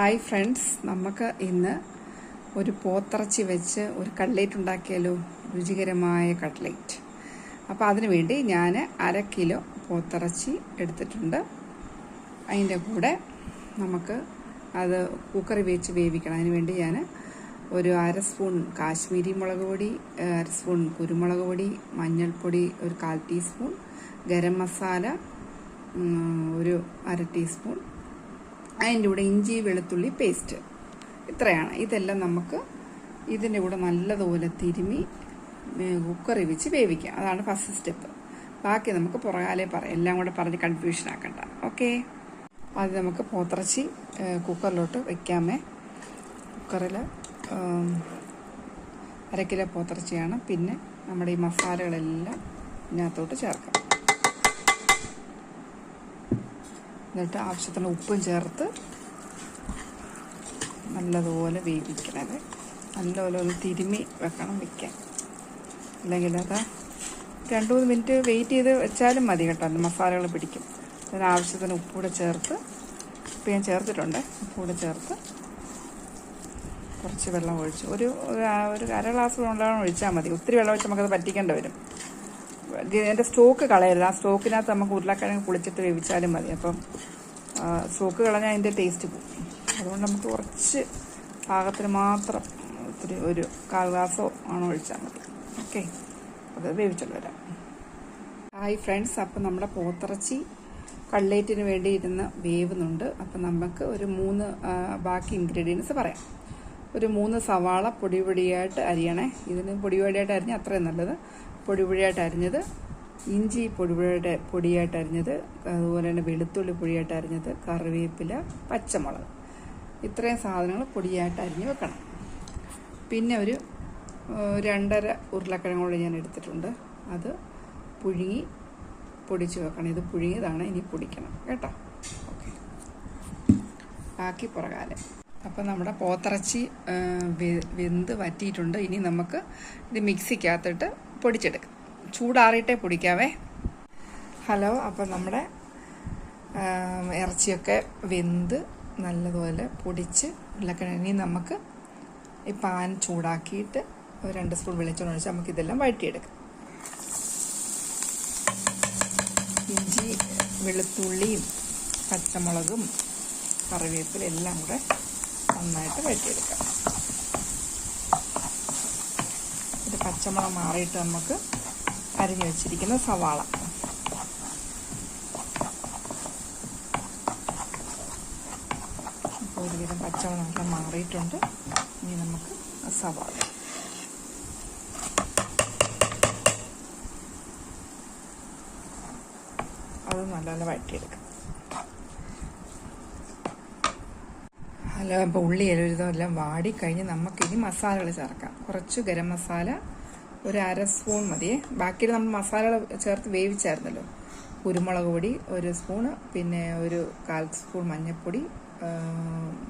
Hi friends നമുക്ക് ഇന്ന് ഒരു പോത്തിറച്ചി വെച്ച് ഒരു കട്ലേറ്റ് ഉണ്ടാക്കിയാലോ? രുചികരമായ കട്ട്ലേറ്റ് അപ്പോൾ അതിനു വേണ്ടി ഞാൻ അര കിലോ പോത്തിറച്ചി എടുത്തിട്ടുണ്ട്. അതിന്റെ കൂടെ നമുക്ക് അത് കുക്കറി വെച്ച് വേവിക്കണം. അതിന് വേണ്ടി ഞാൻ ഒരു അര സ്പൂൺ കാശ്മീരി മുളക് പൊടി അര സ്പൂൺ കുരുമുളക് പൊടി മഞ്ഞൾപ്പൊടി ഒരു കാൽ ടീസ്പൂൺ ഗരം മസാല ഒരു അര ടീസ്പൂൺ അതിന്റെ കൂടെ ഇഞ്ചി വെളുത്തുള്ളി പേസ്റ്റ് ഇത്രയാണ്. ഇതെല്ലാം നമുക്ക് ഇതിന്റെ കൂടെ നല്ലതുപോലെ തിരുമി കുക്കറി വെച്ച് വേവിക്കാം. അതാണ് ഫസ്റ്റ് സ്റ്റെപ്പ് ബാക്കി നമുക്ക് പുറകാലെ പറയാം. എല്ലാം കൂടെ പറഞ്ഞ് കൺഫ്യൂഷൻ ആക്കണ്ട. ഓക്കെ അത് നമുക്ക് പോത്തിറച്ചി കുക്കറിലോട്ട് വെക്കാമേ. കുക്കറിൽ അരക്കിലോ കിലോ പോത്തിറച്ചിയാണ്. പിന്നെ നമ്മുടെ ഈ മസാലകളെല്ലാം ഇതിനകത്തോട്ട് ചേർക്കാം. എന്നിട്ട് ആവശ്യത്തിന് ഉപ്പും ചേർത്ത് നല്ലതുപോലെ വേവിക്കണത് നല്ലപോലെ ഒന്ന് തിരുമി വെക്കണം വെക്കാൻ അല്ലെങ്കിൽ അത് രണ്ട് മൂന്ന് മിനിറ്റ് വെയിറ്റ് ചെയ്ത് വെച്ചാലും മതി കേട്ടോ അത് മസാലകൾ പിടിക്കും. അതിന് ആവശ്യത്തിന് ഉപ്പൂടെ ചേർത്ത് ഉപ്പ് ഞാൻ ചേർത്തിട്ടുണ്ട് ഉപ്പൂടെ ചേർത്ത് കുറച്ച് വെള്ളം ഒഴിച്ച്. ഒരു ഒരു അര ഗ്ലാസ് വെള്ളം ഒഴിച്ചാൽ മതി. ഒത്തിരി വെള്ളം ഒഴിച്ച് നമുക്കത് പറ്റിക്കേണ്ടി വരും. അതിന്റെ സ്റ്റോക്ക് കളയരുത്. ആ സ്റ്റോക്കിനകത്ത് നമുക്ക് ഉരുളക്കിഴങ്ങ് പൊളിച്ചിട്ട് വേവിച്ചാലും മതി. അപ്പം സ്റ്റോക്ക് കളഞ്ഞാൽ അതിന്റെ ടേസ്റ്റ് പോകും. അതുകൊണ്ട് നമുക്ക് കുറച്ച് പാകത്തിന് മാത്രം ഒത്തിരി ഒരു കാൽ ഗ്ലാസോ ആണോ ഒഴിച്ചാൽ മതി. ഓക്കെ? അത് വേവിച്ചോണ്ട് വരാം. Hi friends. അപ്പം നമ്മുടെ പോത്തിറച്ചി കള്ളേറ്റിന് വേണ്ടി ഇരുന്ന് വേവുന്നുണ്ട്. അപ്പം നമുക്ക് ഒരു മൂന്ന് ബാക്കി ഇൻഗ്രീഡിയൻസ് പറയാം. ഒരു മൂന്ന് സവാള പൊടി പൊടിയായിട്ട് അരിയണേ. ഇതിന് പൊടി പൊടിയായിട്ട് അരിഞ്ഞാൽ അത്രയും നല്ലത്. പൊടി പൊടിയായിട്ട് അരിഞ്ഞത് ഇഞ്ചി പൊടി പൊടിയായിട്ട് അരിഞ്ഞത് അതുപോലെ തന്നെ വെളുത്തുള്ളി പൊടിയായിട്ട് അരിഞ്ഞത് കറിവേപ്പില പച്ചമുളക്. ഇത്രയും സാധനങ്ങൾ പൊടിയായിട്ട് അരിഞ്ഞ് വെക്കണം. പിന്നെ ഒരു രണ്ടര ഉരുളക്കിഴങ്ങ് കൂടെ ഞാൻ എടുത്തിട്ടുണ്ട്. അത് പുഴുങ്ങി പൊടിച്ച് വെക്കണം. ഇത് പുഴുങ്ങിയതാണ് ഇനി പൊടിക്കണം. കേട്ടോ? ഓക്കെ. ബാക്കി പുറകാലം. അപ്പം നമ്മുടെ പോത്തിറച്ചി വെന്ത് വറ്റിയിട്ടുണ്ട്. ഇനി നമുക്ക് ഇത് മിക്സിക്കകത്തിട്ട് പൊടിച്ചെടുക്കാം. ചൂടാറിയിട്ടേ പൊടിക്കാവേ. ഹലോ അപ്പം നമ്മുടെ ഇറച്ചിയൊക്കെ വെന്ത് നല്ലതുപോലെ പൊടിച്ച് ഉരുളക്കിഴങ്ങ് നമുക്ക് ഈ പാൻ ചൂടാക്കിയിട്ട് ഒരു രണ്ട് സ്പൂൺ വെളിച്ചെണ്ണ ഒഴിച്ച് നമുക്ക് ഇതെല്ലാം വഴറ്റിയെടുക്കാം. ഇഞ്ചി വെളുത്തുള്ളിയും പച്ചമുളകും കറിവേപ്പില എല്ലാം കൂടെ നന്നായിട്ട് വഴറ്റിയെടുക്കാം. പച്ചമുളക് മാറിയിട്ട് നമുക്ക് അരിഞ്ഞു വെച്ചിരിക്കുന്ന സവാള. അപ്പോൾ ഒരുവിധം നല്ല മാറിയിട്ടുണ്ട്. ഇനി നമുക്ക് സവാള. അത് നല്ലപോലെ വഴറ്റിയെടുക്കാം. അല്ല അപ്പോൾ ഉള്ളി എല്ലാം വാടിക്കഴിഞ്ഞ് നമുക്കിനി മസാലകൾ ചേർക്കാം. കുറച്ച് ഗരം മസാല ഒരു അര സ്പൂൺ മതിയേ ബാക്കി നമ്മൾ മസാല ചേർത്ത് വേവിച്ചായിരുന്നല്ലോ. കുരുമുളക് പൊടി ഒരു സ്പൂണ് പിന്നെ ഒരു കാൽ സ്പൂൺ മഞ്ഞൾപ്പൊടി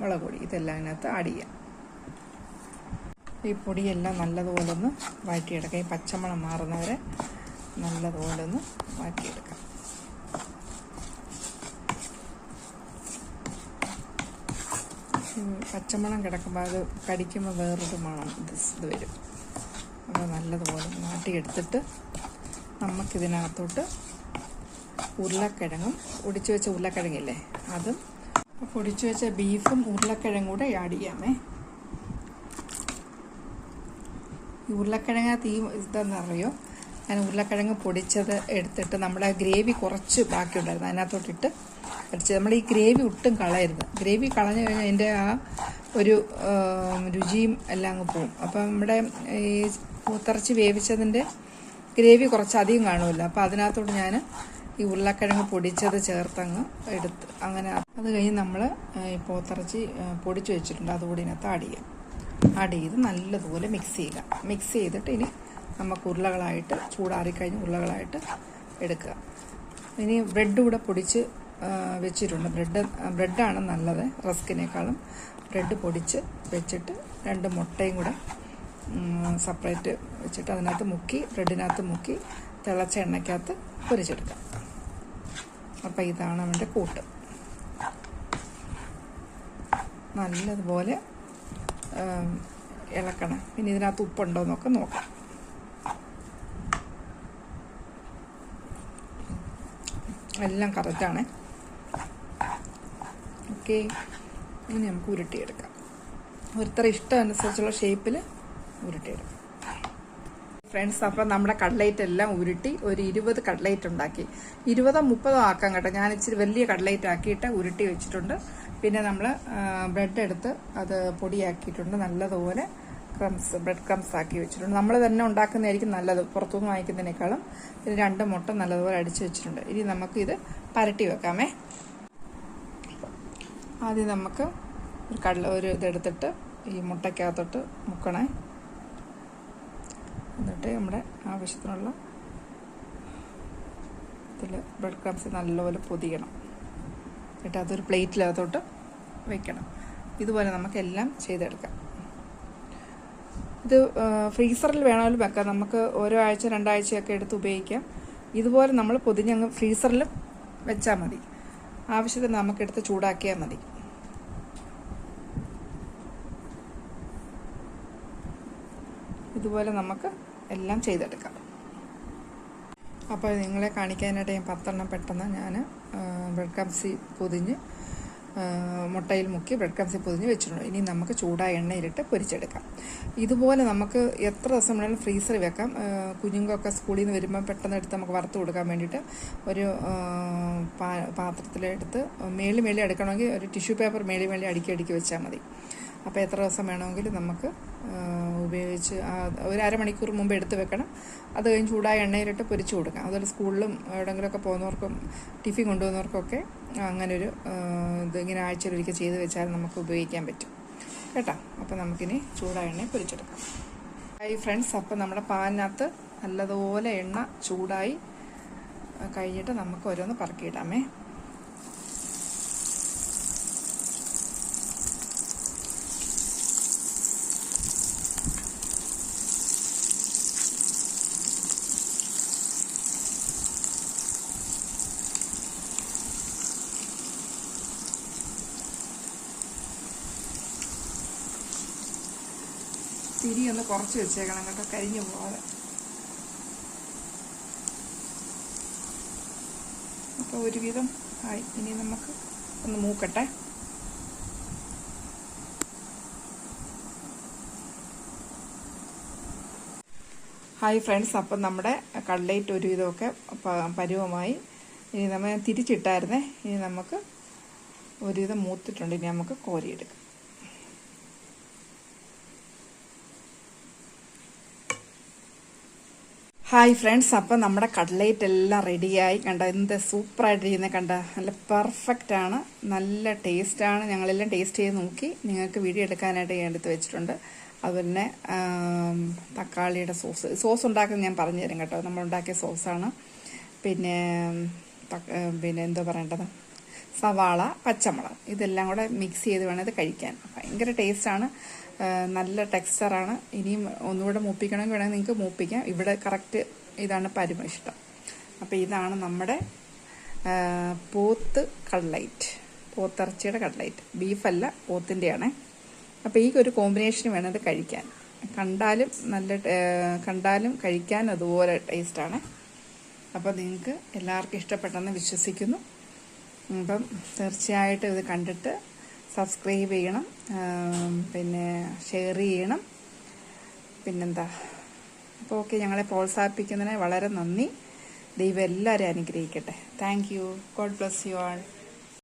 മുളക് പൊടി. ഇതെല്ലാം അതിനകത്ത് ആഡ് ചെയ്യാം. ഈ പൊടിയെല്ലാം നല്ലതുപോലെ ഒന്ന് വഴറ്റിയെടുക്കാം. ഈ പച്ചമണം മാറുന്നവരെ നല്ലതുപോലെ ഒന്ന് വഴറ്റിയെടുക്കാം. ഈ പച്ചമണം കിടക്കുമ്പോൾ അത് കടിക്കുമ്പോൾ വേറൊരു മണം ഇത് ഇത് വരും. അപ്പോൾ നല്ലതുപോലെ നാട്ടിയെടുത്തിട്ട് നമുക്കിതിനകത്തോട്ട് ഉരുളക്കിഴങ്ങും ഒടിച്ചു വെച്ച ഉരുളക്കിഴങ്ങില്ലേ അതും പൊടിച്ചു വെച്ച ബീഫും ഉരുളക്കിഴങ്ങും കൂടെ ആഡ് ചെയ്യാമേ. ഈ ഉരുളക്കിഴങ്ങ് തീ ഇതെന്നറിയോ? ഞാൻ ഉരുളക്കിഴങ്ങ് പൊടിച്ചത് എടുത്തിട്ട് നമ്മുടെ ഗ്രേവി കുറച്ച് ബാക്കിയുണ്ടായിരുന്നു. അതിനകത്തോട്ടിട്ട് അടിച്ച് നമ്മൾ ഈ ഗ്രേവി ഒട്ടും കളയരുത്. ഗ്രേവി കളഞ്ഞു കഴിഞ്ഞാൽ അതിന്റെ ആ ഒരു രുചിയും എല്ലാം അങ്ങ് പോവും. അപ്പം നമ്മുടെ ഈ പൂത്തിറച്ചി വേവിച്ചതിന്റെ ഗ്രേവി കുറച്ച് അധികം കാണുമല്ലോ. അപ്പോൾ അതിനകത്തോട്ട് ഞാൻ ഈ ഉരുളക്കിഴങ്ങ് പൊടിച്ചത് ചേർത്തങ്ങ് എടുത്ത് അങ്ങനെ അത് കഴിഞ്ഞ് നമ്മൾ ഈ പോത്തിറച്ചി പൊടിച്ച് വെച്ചിട്ടുണ്ട്. അതുകൂടി ഇതിനകത്ത് ആഡ് ചെയ്യാം. ആഡ് ചെയ്ത് നല്ലതുപോലെ മിക്സ് ചെയ്യുക. മിക്സ് ചെയ്തിട്ട് ഇനി നമുക്ക് ഉരുളകളായിട്ട് ചൂടാറിക്കഴിഞ്ഞ് ഉരുളകളായിട്ട് എടുക്കുക. ഇനി ബ്രെഡ് കൂടെ പൊടിച്ച് വെച്ചിട്ടുണ്ട്. ബ്രെഡ് ബ്രെഡാണ് നല്ലത്. റസ്കിനേക്കാളും ബ്രെഡ് പൊടിച്ച് വെച്ചിട്ട് രണ്ട് മുട്ടയും കൂടെ സെപ്പറേറ്റ് വെച്ചിട്ട് അതിനകത്ത് മുക്കി ബ്രെഡിനകത്ത് മുക്കി തിളച്ച എണ്ണയ്ക്കകത്ത് പൊരിച്ചെടുക്കാം. അപ്പോൾ ഇതാണ് അവന്റെ കൂട്ട്. നല്ലതുപോലെ ഇളക്കണം. പിന്നെ ഇതിനകത്ത് ഉപ്പുണ്ടോ എന്നൊക്കെ നോക്കാം. എല്ലാം കറക്റ്റാണ് ഓക്കെ ഇനി നമുക്ക് ഉരുട്ടിയെടുക്കാം. ഓരോരുത്തർ ഇഷ്ടം അനുസരിച്ചുള്ള ഷേപ്പിൽ ഉരുട്ടിയെടുക്കാം ഫ്രണ്ട്സ് അപ്പം നമ്മുടെ കട്ട്ലൈറ്റ് എല്ലാം ഉരുട്ടി ഒരു ഇരുപത് കട്ട്ലൈറ്റ് ഉണ്ടാക്കി. ഇരുപതോ മുപ്പതോ ആക്കാം കേട്ടോ. ഞാൻ ഇച്ചിരി വലിയ കട്ട്ലൈറ്റ് ആക്കിയിട്ട് ഉരുട്ടി വെച്ചിട്ടുണ്ട്. പിന്നെ നമ്മൾ ബ്രെഡ് എടുത്ത് അത് പൊടിയാക്കിയിട്ടുണ്ട്. നല്ലതുപോലെ ക്രംസ് ബ്രെഡ് ക്രംസ് ആക്കി വെച്ചിട്ടുണ്ട്. നമ്മൾ തന്നെ ഉണ്ടാക്കുന്നതായിരിക്കും നല്ലത്. പുറത്തുനിന്ന് വാങ്ങിക്കുന്നതിനേക്കാളും ഇതിന് രണ്ട് മുട്ട നല്ലതുപോലെ അടിച്ചു വെച്ചിട്ടുണ്ട്. ഇനി നമുക്ക് ഇത് പരട്ടി വെക്കാമേ. ആദ്യം നമുക്ക് ഒരു കടല ഒരു ഇതെടുത്തിട്ട് ഈ മുട്ടയ്ക്കകത്തോട്ട് മുക്കണേ. എന്നിട്ട് നമ്മുടെ ആവശ്യത്തിനുള്ള ഇതിൽ ബ്രെഡ് ക്രംസ് നല്ലപോലെ പൊതിയണം. എന്നിട്ട് അതൊരു പ്ലേറ്റിലകത്തോട്ട് വെക്കണം. ഇതുപോലെ നമുക്കെല്ലാം ചെയ്തെടുക്കാം. ഇത് ഫ്രീസറിൽ വേണമെങ്കിലും വെക്കാം. നമുക്ക് ഓരോ ആഴ്ച രണ്ടാഴ്ചയൊക്കെ എടുത്ത് ഉപയോഗിക്കാം. ഇതുപോലെ നമ്മൾ പൊതിഞ്ഞങ്ങ് ഫ്രീസറിൽ വെച്ചാൽ മതി. ആവശ്യത്തിന് നമുക്കെടുത്ത് ചൂടാക്കിയാൽ മതി. ഇതുപോലെ നമുക്ക് എല്ലാം ചെയ്തെടുക്കാം. അപ്പോൾ നിങ്ങളെ കാണിക്കാനായിട്ട് ഞാൻ പത്തെണ്ണം പെട്ടെന്ന് ഞാൻ ബ്രെഡ് കംസി പൊതിഞ്ഞ് മുട്ടയിൽ മുക്കി ബ്രെഡ് കംസി പൊതിഞ്ഞ് വെച്ചിട്ടുണ്ട്. ഇനി നമുക്ക് ചൂടായ എണ്ണയിലിട്ട് പൊരിച്ചെടുക്കാം. ഇതുപോലെ നമുക്ക് എത്ര ദിവസം വേണമെങ്കിലും ഫ്രീസറിൽ വെക്കാം. കുഞ്ഞുങ്ങൾക്കൊക്കെ സ്കൂളിൽ നിന്ന് വരുമ്പോൾ പെട്ടെന്ന് എടുത്ത് നമുക്ക് വറുത്ത് കൊടുക്കാൻ വേണ്ടിയിട്ട് ഒരു പാത്രത്തിലെടുത്ത് മേളി മേളി എടുക്കണമെങ്കിൽ ഒരു ടിഷ്യൂ പേപ്പർ മേളി മേളി അടുക്കി അടുക്കി വെച്ചാൽ മതി. അപ്പോൾ എത്ര ദിവസം വേണമെങ്കിലും നമുക്ക് ഉപയോഗിച്ച് ഒരു അരമണിക്കൂർ മുമ്പ് എടുത്ത് വെക്കണം. അത് കഴിഞ്ഞ് ചൂടായ എണ്ണയിലിട്ട് പൊരിച്ചു കൊടുക്കാം. അതുപോലെ സ്കൂളിലും എവിടെയെങ്കിലുമൊക്കെ പോകുന്നവർക്കും ടിഫിൻ കൊണ്ടുപോകുന്നവർക്കൊക്കെ അങ്ങനൊരു ഇത് ഇങ്ങനെ ആഴ്ചയിലൊരിക്കൽ ചെയ്ത് വെച്ചാൽ നമുക്ക് ഉപയോഗിക്കാൻ പറ്റും. കേട്ടോ? അപ്പോൾ നമുക്കിനി ചൂടായ എണ്ണ പൊരിച്ചെടുക്കാം. Hi friends. അപ്പോൾ നമ്മുടെ പാനിനകത്ത് നല്ലതുപോലെ എണ്ണ ചൂടായി കഴിഞ്ഞിട്ട് നമുക്ക് ഓരോന്ന് പറക്കിയിടാമേ. തിരി ഒന്ന് കുറച്ച് വെച്ചേക്കണം കേട്ടോ കരിഞ്ഞു പോവാതെ. അപ്പോൾ ഒരുവിധം ആയി. ഇനി നമുക്ക് ഒന്ന് മൂക്കട്ടെ. ഹായ് ഫ്രണ്ട്സ് അപ്പം നമ്മുടെ കട്ലേറ്റ് ഒരുവിധമൊക്കെ പരുവമായി. ഇനി നമ്മൾ തിരിച്ചിട്ടായിരുന്നേ. ഇനി നമുക്ക് ഒരുവിധം മൂത്തിട്ടുണ്ട്. ഇനി നമുക്ക് കോരിയെടുക്കാം. ഹായ് ഫ്രണ്ട്സ് അപ്പം നമ്മുടെ കട്ലേറ്റ് എല്ലാം റെഡിയായി കണ്ട എന്ത് സൂപ്പറായിട്ടിരിക്കുന്നത് കണ്ട. നല്ല പെർഫെക്റ്റ് ആണ്. നല്ല ടേസ്റ്റാണ് ഞങ്ങളെല്ലാം ടേസ്റ്റ് ചെയ്ത് നോക്കി. നിങ്ങൾക്ക് വീഡിയോ എടുക്കാനായിട്ട് ഞാൻ എടുത്ത് വെച്ചിട്ടുണ്ട്. അതുപോലെ തക്കാളിയുടെ സോസ് സോസ് ഉണ്ടാക്കുന്നത് ഞാൻ പറഞ്ഞു തരും കേട്ടോ. നമ്മൾ ഉണ്ടാക്കിയ സോസാണ് പിന്നെ പിന്നെ എന്തോ പറയേണ്ടത്? സവാള പച്ചമുളക്. ഇതെല്ലാം കൂടെ മിക്സ് ചെയ്ത് വേണം ഇത് കഴിക്കാൻ. ഭയങ്കര ടേസ്റ്റാണ് നല്ല ടെക്സ്ചറാണ് ഇനിയും ഒന്നുകൂടെ മൂപ്പിക്കണമെങ്കിൽ വേണമെങ്കിൽ നിങ്ങൾക്ക് മൂപ്പിക്കാം. ഇവിടെ കറക്റ്റ് ഇതാണ് പരുമ ഇഷ്ടം. അപ്പോൾ ഇതാണ് നമ്മുടെ പോത്ത് കട്ലൈറ്റ്. പോത്തിറച്ചിയുടെ കട്ലൈറ്റ്. ബീഫല്ല പോത്തിന്റെയാണ് അപ്പോൾ ഈ ഒരു കോമ്പിനേഷൻ വേണം ഇത് കഴിക്കാൻ. കണ്ടാലും നല്ല കണ്ടാലും കഴിക്കാൻ അതുപോലെ ടേസ്റ്റാണ് അപ്പോൾ നിങ്ങൾക്ക് എല്ലാവർക്കും ഇഷ്ടപ്പെട്ടെന്ന് വിശ്വസിക്കുന്നു. അപ്പം തീർച്ചയായിട്ടും ഇത് കണ്ടിട്ട് സബ്സ്ക്രൈബ് ചെയ്യണം. പിന്നെ ഷെയർ ചെയ്യണം. പിന്നെന്താ? അപ്പോൾ ഓക്കെ ഞങ്ങളെ പ്രോത്സാഹിപ്പിക്കുന്നതിന് വളരെ നന്ദി. ദൈവം എല്ലാവരെയും അനുഗ്രഹിക്കട്ടെ. Thank you God bless you all